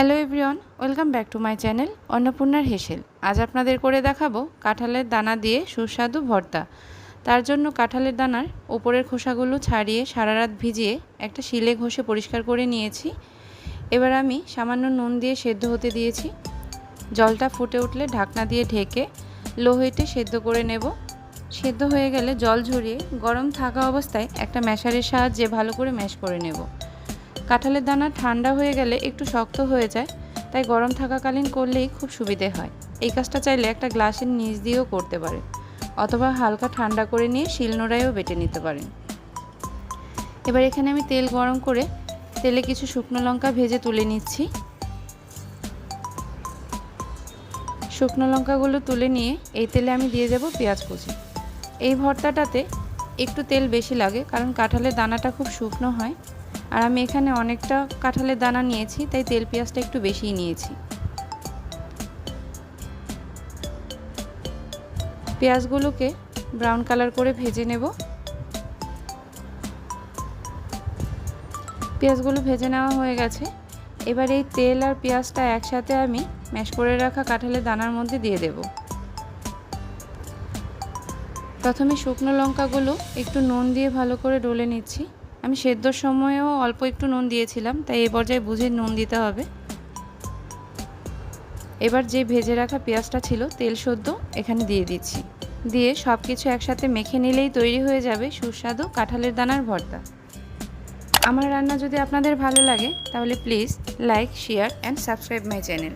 Hello everyone, welcome back to my channel অন্নপূর্ণার হেসেল। আজ আপনাদের করে দেখাবো কাঁঠালের দানা দিয়ে সুস্বাদু ভর্তা। তার জন্য কাঁঠালের দানার ওপরের খোসাগুলো ছাড়িয়ে সারা রাত ভিজিয়ে একটা শিলে ঘষে পরিষ্কার করে নিয়েছি। এবার আমি সামান্য নুন দিয়ে সেদ্ধ হতে দিয়েছি। জলটা ফুটে উঠলে ঢাকনা দিয়ে ঢেকে লো সেদ্ধ করে নেব। সেদ্ধ হয়ে গেলে জল ঝরিয়ে গরম থাকা অবস্থায় একটা ম্যাশারের সাহায্যে ভালো করে ম্যাশ করে নেব। কাঁঠালের দানা ঠান্ডা হয়ে গেলে একটু শক্ত হয়ে যায়, তাই গরম থাকাকালীন করলেই খুব সুবিধে হয়। এই কাজটা চাইলে একটা গ্লাসের নিচ দিয়েও করতে পারেন, অথবা হালকা ঠান্ডা করে নিয়ে শিলনোড়ায়ও বেটে নিতে পারেন। এবার এখানে আমি তেল গরম করে তেলে কিছু শুকনো লঙ্কা ভেজে তুলে নিচ্ছি। শুকনো লঙ্কাগুলো তুলে নিয়ে এই তেলে আমি দিয়ে দেব পেঁয়াজ কুচি। এই ভর্তাটাতে একটু তেল বেশি লাগে, কারণ কাঁঠালের দানাটা খুব শুকনো হয়। আর আমি এখানে অনেকটা কাঁঠালের দানা নিয়েছি, তাই তেল পেঁয়াজটা একটু বেশিই নিয়েছি। পেঁয়াজগুলোকে ব্রাউন কালার করে ভেজে নেব। পেঁয়াজগুলো ভেজে নেওয়া হয়ে গেছে। এবার এই তেল আর পেঁয়াজটা একসাথে আমি ম্যাশ করে রাখা কাঁঠালের দানার মধ্যে দিয়ে দেব। প্রথমে শুকনো লঙ্কাগুলো একটু নুন দিয়ে ভালো করে ডলে নিচ্ছি। আমি সেদ্ধর সময়ও অল্প একটু নুন দিয়েছিলাম, তাই এ পর্যায়ে বুঝে নুন দিতে হবে। এবার যে ভেজে রাখা পেঁয়াজটা ছিল, তেল সদ্য এখানে দিয়ে দিচ্ছি। দিয়ে সব কিছু একসাথে মেখে নিলেই তৈরি হয়ে যাবে সুস্বাদু কাঁঠালের দানার ভর্তা। আমার রান্না যদি আপনাদের ভালো লাগে, তাহলে please like, share and subscribe my channel